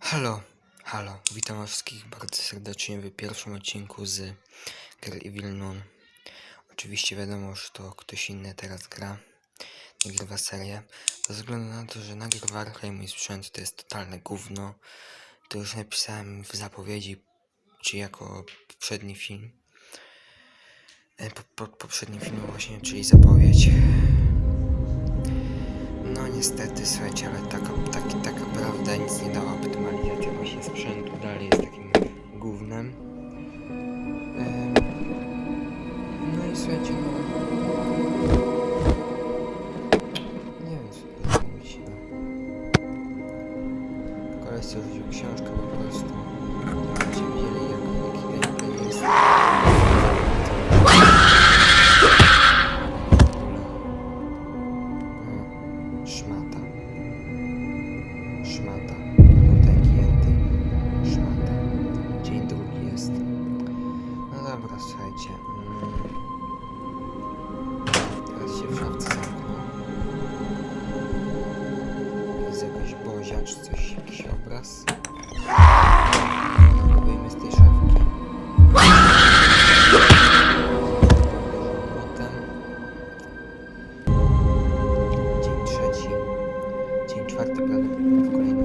Halo, halo, witam wszystkich bardzo serdecznie w pierwszym odcinku z gry Evil Noon. Oczywiście wiadomo, że to ktoś inny teraz gra, nagrywa serię. Ze względu na to, że nagrywa i mój sprzęt to jest totalne gówno, to już napisałem w zapowiedzi, czy jako poprzedni film. E, Po, po, poprzednim filmie właśnie, czyli zapowiedź. No niestety, słuchajcie, ale taka, prawda nic nie dała. Optymalizacja właśnie sprzętu dalej jest takim gównem. Em, No i słuchajcie, no... Nie wiem co no. Koleś rzucił książkę po prostu. szmata. No Tutaj klienty, szmata. Dzień drugi jest. No dobra, słuchajcie. Mm, teraz się w szafce zamknął. Jest jakiś boziacz, coś, jakiś obraz. Wyjmy z tej szafki. Dzień trzeci. Dzień czwarty plan w kolejnym.